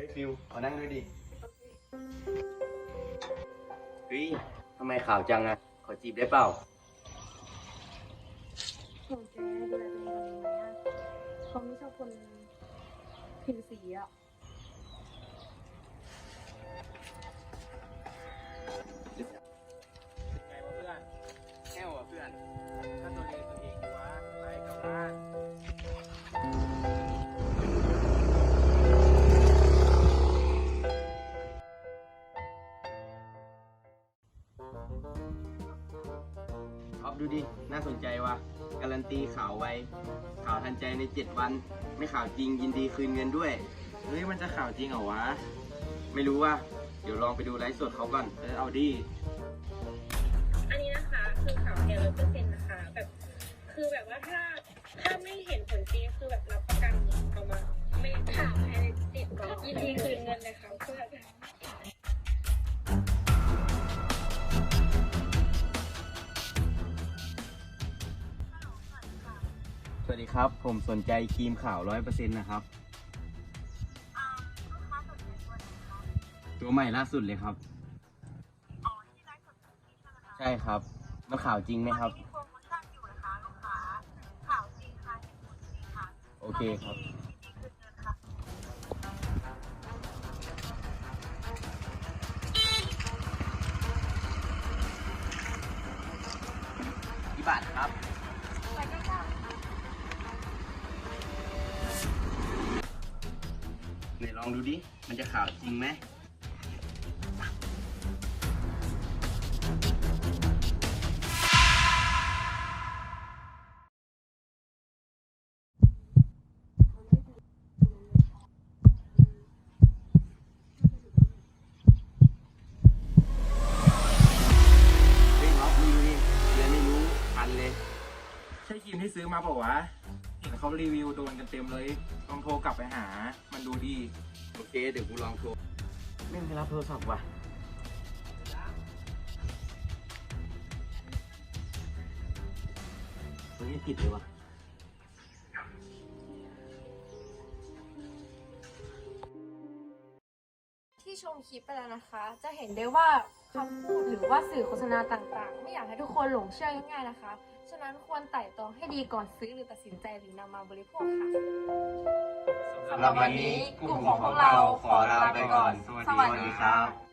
ฮ้ยฟิวขอนั่งด้วยดิเฮ้ยทำไมข่าวจังอะขอจีบได้เปล่า หนูแกดูแลตัวเองกันไหมอะเขาไม่ชอบคนผิวสีอะ ออฟดูดิ น่าสนใจว่ะ การันตีข่าวไว ข่าวทันใจใน 7 วัน ไม่ข่าวจริงยินดีคืนเงินด้วย เฮ้ย มันจะข่าวจริงเหรอวะ ไม่รู้ว่า เดี๋ยวลองไปดูไลฟ์สดเขาก่อน เออเอาดิ อันนี้นะคะคือข่าวแท้ร้อยเปอร์เซ็นต์นะคะ แบบคือแบบว่าถ้าถ้าไม่เห็นผลจริงคือแบบรับประกันเอามา ไม่ข่าวภายในเจ็ดวันยินดีคืน สวัสดีครับ ผมสนใจครีมขาวร้อยเปอร์เซ็นต์นะครับตัวใหม่ล่าสุดเลยครับใช่ครับมันขาวจริงไหมครับโอเคครับกี่บาทครับ ไหนลองดูดิ มันจะข่าวจริงไหมเฮ้ยล็อกมือดิเรียนไม่รู้ทันเลย ใช่ครีมที่ซื้อมาเปล่าวะ เห็นเขารีวิวตัวมันกันเต็มเลย ลองโทรกลับไปหา มันดูดี โอเค เดี๋ยวกูลองโทร ไม่ไม่รับโทรศัพท์ว่ะเฮ้ยผิดเลยวะ ชมคลิปไปแล้วนะคะ จะเห็นได้ว่าคำพูดหรือว่าสื่อโฆษณาต่างๆ ไม่อยากให้ทุกคนหลงเชื่อง่ายๆนะคะ ฉะนั้นควรไต่ตรองให้ดีก่อนซื้อหรือตัดสินใจหรือนำมาบริโภคค่ะสำหรับวันนี้กลุ่มของพวกเราขอลาไปก่อน สวัสดีครับ